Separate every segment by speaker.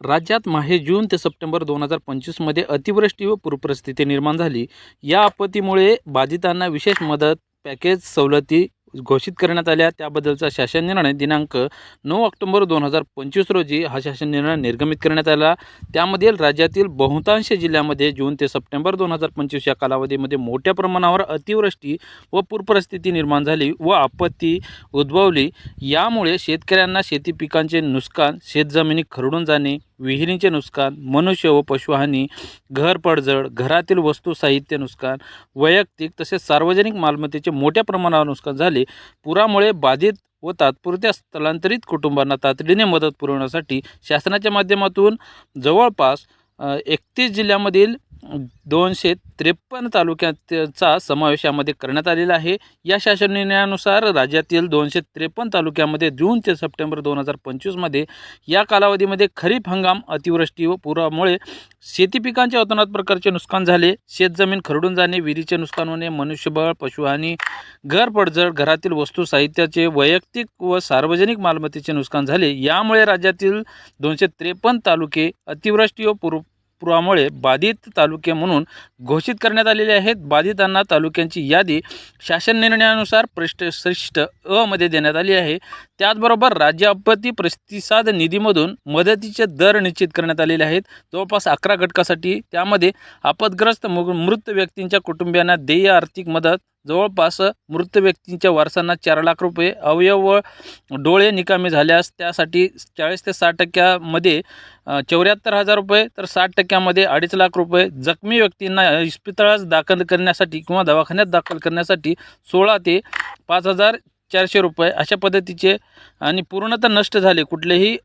Speaker 1: राज्यात माहे जून ते सप्टेंबर दोन हजार पंचवीसमध्ये अतिवृष्टी व पूरपरिस्थिती निर्माण झाली. या आपत्तीमुळे बाधितांना विशेष मदत पॅकेज सवलती घोषित करण्यात आल्या. त्याबद्दलचा शासन निर्णय दिनांक नऊ ऑक्टोबर दोन हजार पंचवीस रोजी हा शासन निर्णय निर्गमित करण्यात आला. त्यामधील राज्यातील बहुतांश जिल्ह्यामध्ये जून ते सप्टेंबर दोन हजार पंचवीस या कालावधीमध्ये मोठ्या प्रमाणावर अतिवृष्टी व पूरपरिस्थिती निर्माण झाली व आपत्ती उद्भवली. यामुळे शेतकऱ्यांना शेती पिकांचे नुकसान शेतजमिनी खरडून जाणे विहिरींचे नुकसान मनुष्य व पशुहानी घर पडझड घरातील वस्तू साहित्य नुकसान वैयक्तिक तसेच सार्वजनिक मालमत्तेचे मोठ्या प्रमाणावर नुकसान झाले. पुरामुळे बाधित व तात्पुरत्या स्थलांतरित कुटुंबांना तातडीने मदत पुरवण्यासाठी शासनाच्या माध्यमातून जवळपास एकतीस जिल्ह्यामधील दोनशे त्रेपन्न तालुक्याचा समावेश यामध्ये करण्यात आलेला आहे. या शासन निर्णयानुसार राज्यातील दोनशे त्रेपन्न तालुक्यामध्ये जून ते सप्टेंबर दोन हजार पंचवीसमध्ये या कालावधीमध्ये खरीप हंगाम अतिवृष्टी व पुरामुळे शेती पिकांच्या अतोनात प्रकारचे नुकसान झाले. शेतजमीन खरडून जाणे विहिरीचे नुकसान होणे मनुष्यबळ पशुहानी घर पडझड घरातील वस्तू साहित्याचे वैयक्तिक व सार्वजनिक मालमत्तेचे नुकसान झाले. यामुळे राज्यातील दोनशे त्रेपन्न तालुके अतिवृष्टी व पूर पुरामुळे बाधित तालुके म्हणून घोषित करण्यात आलेले आहेत. बाधितांना तालुक्यांची यादी शासन निर्णयानुसार प्रष्ट श्रेष्ठ अ मध्ये देण्यात आली आहे. त्याचबरोबर राज्य आपत्ती प्रतिसाद निधीमधून मदतीचे दर निश्चित करण्यात आलेले आहेत. जवळपास अकरा घटकासाठी त्यामध्ये आपदग्रस्त मृत व्यक्तींच्या कुटुंबियांना देय आर्थिक मदत जवळपास मृत व्यक्तींच्या वारसांना चार लाख रुपये अवयव व डोळे निकामी झाल्यास त्यासाठी चाळीस ते साठ टक्क्यामध्ये चौऱ्याहत्तर हजार रुपये तर साठ टक्क्यामध्ये अडीच लाख रुपये जखमी व्यक्तींना इस्पितळात दाखल करण्यासाठी किंवा दवाखान्यात दाखल करण्यासाठी सोळा ते पाच हजार चारशे रुपये अशा पद्धतीचे आणि पूर्णतः नष्ट झाले. कुठलेही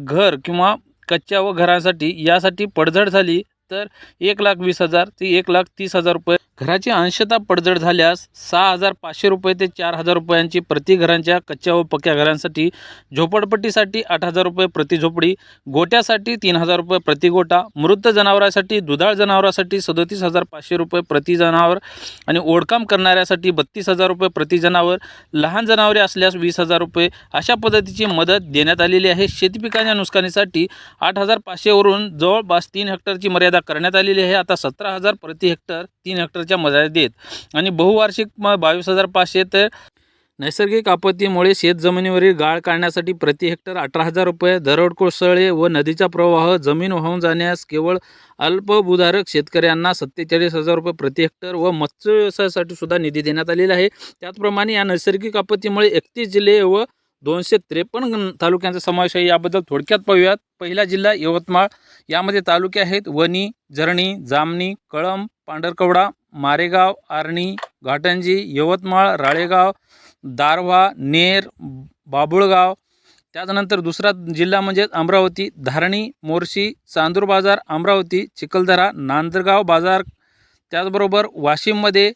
Speaker 1: घर किंवा कच्च्या व घरासाठी यासाठी पडझड झाली तर एक लाख वीस हजार ते एक लाख तीस हजार रुपये घराची अंशतः पडझड झाल्यास सहा हजार पाचशे रुपये ते चार हजार रुपयांची प्रति घरांच्या कच्च्या व पक्क्या घरांसाठी झोपडपट्टीसाठी आठ हजार रुपये प्रति झोपडी गोट्यासाठी तीन हजार रुपये प्रति गोटा मृत जनावरासाठी दुधाळ जनावरासाठी सदोतीस हजार पाचशे रुपये प्रति जनावर आणि ओढकाम करणाऱ्यासाठी बत्तीस हजार रुपये प्रति जनावर लहान जनावरे असल्यास वीस हजार रुपये अशा पद्धतीची मदत देण्यात आलेली आहे. शेती पिकांच्या नुकसानीसाठी आठ हजार पाचशेवरून जवळपास तीन हेक्टरची मर्यादा करण्यात आलेली आहे. आता सतरा हजार प्रति हेक्टर तीन हेक्टरच्या मर्यादेत आणि बहुवार्षिक म बावीस हजार पाचशे तर नैसर्गिक आपत्तीमुळे शेतजमिनीवरील गाळ काढण्यासाठी प्रति हेक्टर अठरा हजार रुपये दरड कोसळले व नदीचा प्रवाह जमीन वाहून जाण्यास केवळ अल्पभूधारक शेतकऱ्यांना सत्तेचाळीस हजार रुपये प्रति हेक्टर व मत्स्य व्यवसायासाठी सुद्धा निधी देण्यात आलेला आहे. त्याचप्रमाणे या नैसर्गिक आपत्तीमुळे एकतीस जिल्हे व दोनशे त्रेपन्न तालुक्यांचा समावेश आहे. याबद्दल थोडक्यात पाहूयात. पहिला जिल्हा यवतमाळ. यामध्ये तालुके आहेत वणी झरणी जामणी कळंब पांढरकवडा मारेगाव आर्णी घाटंजी यवतमाळ राळेगाव दारव्हा नेर बाबुळगाव. त्याच्यानंतर दुसरा जिल्हा म्हणजे अमरावती धारणी मोर्शी चांदूर बाजार अमरावती चिखलदरा नांदगाव बाजार. त्याचबरोबर वाशिममध्ये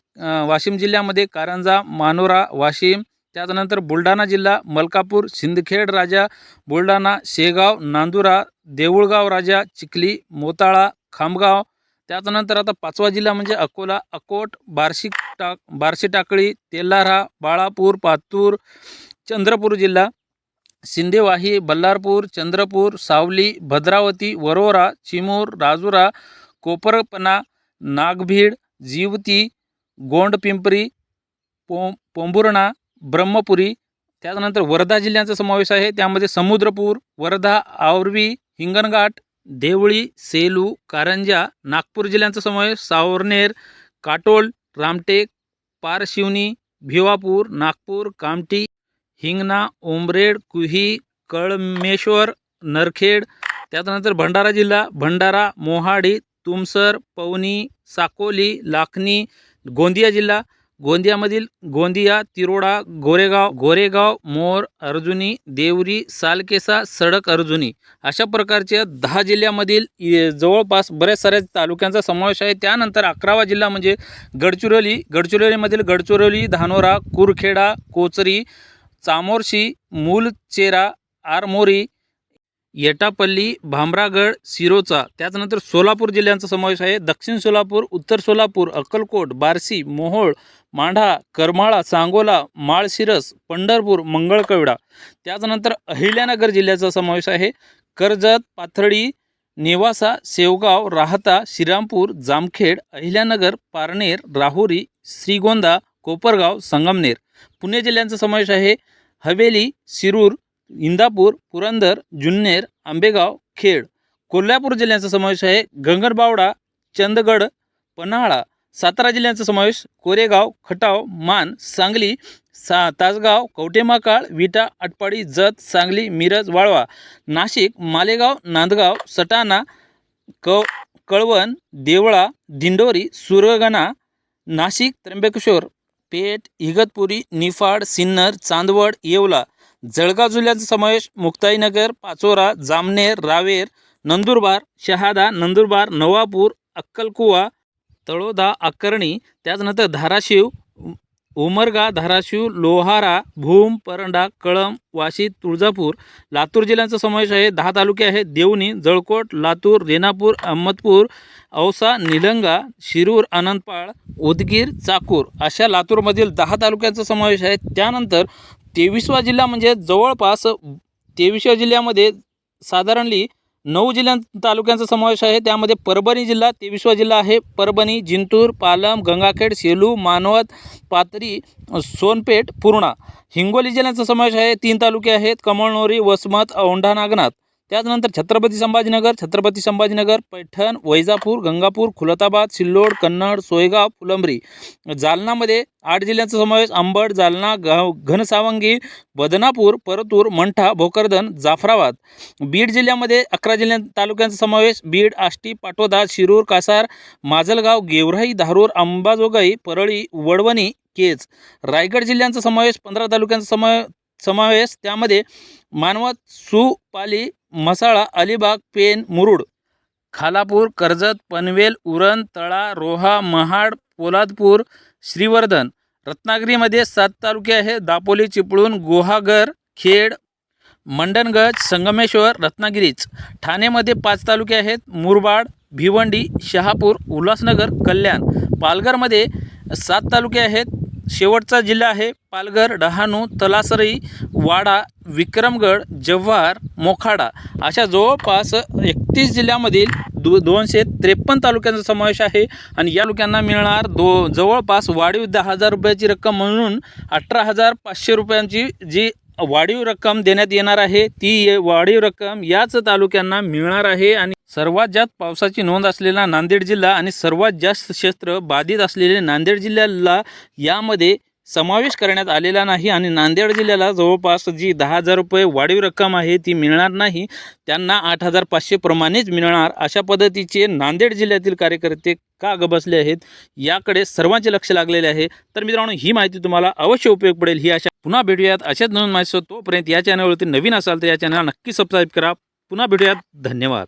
Speaker 1: वाशिम जिल्ह्यामध्ये कारंजा मानोरा वाशिम. त्याच्यानंतर बुलढाणा जिल्हा मलकापूर सिंदखेड राजा बुलढाणा शेगाव नांदुरा देऊळगाव राजा चिखली मोताळा खामगाव. त्याच्यानंतर आता पाचवा जिल्हा म्हणजे अकोला. अकोट बार्शी टाक बार्शी टाकळी तेल्हारा बाळापूर पातूर चंद्रपूर जिल्हा. सिंदेवाही बल्लारपूर चंद्रपूर सावली भद्रावती वरोरा चिमूर राजुरा कोपरपणा नागभीड जिवती गोंडपिंपरी पो पोंभुर्णा ब्रह्मपुरी. त्यानंतर वर्धा जिल्ह्यांचा समावेश आहे. त्यामध्ये समुद्रपूर वर्धा आवरवी हिंगणघाट देवळी सेलू कारंजा नागपूर जिल्ह्यांचा समावेश सावरनेर काटोल रामटेक पारशिवनी भिवापूर नागपूर कामठी हिंगणा उमरेड कुही कळमेश्वर नरखेड त्यानंतर भंडारा जिल्हा भंडारा मोहाडी तुमसर पवनी साकोली लाखनी गोंदिया जिल्हा गोंदियामधील गोंदिया तिरोडा गोरेगाव गोरेगाव मोर अर्जुनी देवरी सालकेसा सडक अर्जुनी अशा प्रकारच्या दहा जिल्ह्यामधील जवळपास बऱ्याच साऱ्या तालुक्यांचा समावेश आहे. त्यानंतर अकरावा जिल्हा म्हणजे गडचिरोली. गडचिरोलीमधील गडचिरोली धानोरा कुरखेडा कोचरी चामोर्शी मूलचेरा आरमोरी येटापल्ली भामरागड सिरोचा त्याच्यानंतर सोलापूर जिल्ह्यांचा समावेश आहे. दक्षिण सोलापूर उत्तर सोलापूर अक्कलकोट बार्शी मोहोळ मांढा करमाळा सांगोला माळशिरस पंढरपूर मंगळकवडा. त्याच्यानंतर अहिल्यानगर जिल्ह्याचा समावेश आहे. कर्जत पाथर्डी नेवासा सेवगाव राहता श्रीरामपूर जामखेड अहिल्यानगर पारनेर राहुरी श्रीगोंदा कोपरगाव संगमनेर. पुणे जिल्ह्यांचा समावेश आहे. हवेली शिरूर इंदापूर पुरंदर जुन्नेर आंबेगाव खेड. कोल्हापूर जिल्ह्यांचा समावेश आहे. गंगरबावडा चंदगड पन्हाळा. सातारा जिल्ह्यांचा समावेश. कोरेगाव खटाव मान सांगली सा तासगाव कवटेमाकाळ विटा आटपाडी जत सांगली मिरज वाळवा. नाशिक मालेगाव नांदगाव सटाणा क कळवण देवळा दिंडोरी सुरगणा नाशिक त्र्यंबकेश्वर पेठ इगतपुरी निफाड सिन्नर चांदवड येवला. जळगाव जिल्ह्याचा समावेश मुक्ताईनगर पाचोरा जामनेर रावेर नंदुरबार शहादा नंदुरबार नवापूर अक्कलकुवा तळोदा अक्कर्णी त्याचनंतर धाराशिव उमरगा धाराशिव लोहारा भूम परंडा कळंब वाशी तुळजापूर लातूर जिल्ह्यांचा समावेश आहे. दहा तालुके आहेत. देवणी जळकोट लातूर रेणापूर अहमदपूर औसा निलंगा शिरूर आनंदपाळ उदगीर चाकूर अशा लातूरमधील दहा तालुक्यांचा समावेश आहे. त्यानंतर तेवीसवा जिल्हा म्हणजे जवळपास तेवीसव्या जिल्ह्यामध्ये साधारणली नऊ जिल्ह्यां तालुक्यांचा समावेश आहे. त्यामध्ये परभणी जिल्हा तेवीसवा जिल्हा आहे. परभणी जिंतूर पालम गंगाखेड सेलू मानवत पाथरी सोनपेठ पूर्णा. हिंगोली जिल्ह्यांचा समावेश आहे. तीन तालुके आहेत. कमळनोरी वसमत औंढा नागनाथ. त्याचनंतर छत्रपती संभाजीनगर छत्रपती संभाजीनगर पैठण वैजापूर गंगापूर खुलताबाद सिल्लोड कन्नड सोयगाव फुलंब्री. जालनामध्ये आठ जिल्ह्यांचा समावेश अंबड जालना गाव घनसावंगी बदनापूर परतूर मंठा भोकरदन जाफराबाद. बीड जिल्ह्यामध्ये अकरा जिल्ह्या तालुक्यांचा समावेश बीड आष्टी पाटोदा शिरूर कासार माजलगाव गेवराई धारूर अंबाजोगाई परळी वडवणी केज. रायगड जिल्ह्यांचा समावेश पंधरा तालुक्यांचा समा समावेश त्यामध्ये मानवत सुपाली मसाळा अलिबाग पेन मुरुड. खालापूर कर्जत पनवेल उरण तळा रोहा महाड पोलादपूर श्रीवर्धन. रत्नागिरीमध्ये सात तालुके आहेत. दापोली चिपळूण गुहागर खेड मंडणगज संगमेश्वर रत्नागिरीच. ठाणेमध्ये पाच तालुके आहेत. मुरबाड भिवंडी शहापूर उल्हासनगर कल्याण. पालघरमध्ये सात तालुके आहेत. शेवटचा जिल्हा आहे पालघर डहाणू तलासरी वाडा विक्रमगड जव्हार मोखाडा. अशा जवळपास एकतीस जिल्ह्यामधील दो दोनशे त्रेपन्न तालुक्यांचा समावेश आहे आणि या तालुक्यांना मिळणार दो जवळपास वाढीव दहा हजार रुपयाची रक्कम म्हणून अठरा हजार पाचशे रुपयांची जी वाढीव रक्कम देण्यात येणार आहे ती वाढीव रक्कम याच तालुक्यांना मिळणार आहे आणि सर्वात जास्त पावसाची नोंद असलेला नांदेड जिल्हा आणि सर्वात जास्त क्षेत्र बाधित असलेले नांदेड जिल्ह्याला यामध्ये समावेश करण्यात आलेला नाही आणि नांदेड जिल्ह्याला जवळपास जी दहा हजार रुपये वाढीव रक्कम आहे ती मिळणार नाही त्यांना आठ हजार पाचशे प्रमाणेच मिळणार. अशा पद्धतीचे नांदेड जिल्ह्यातील कार्यकर्ते का गबसले बसले आहेत याकडे सर्वांचे लक्ष लागलेले आहे. तर मित्रांनो ही माहिती तुम्हाला अवश्य उपयोग पडेल. ही अशा पुन्हा भेटूयात. अशाच नवीन माहिती तोपर्यंत या चॅनलवरती नवीन असाल तर या चॅनलला नक्की सबस्क्राईब करा. पुन्हा भेटूयात. धन्यवाद.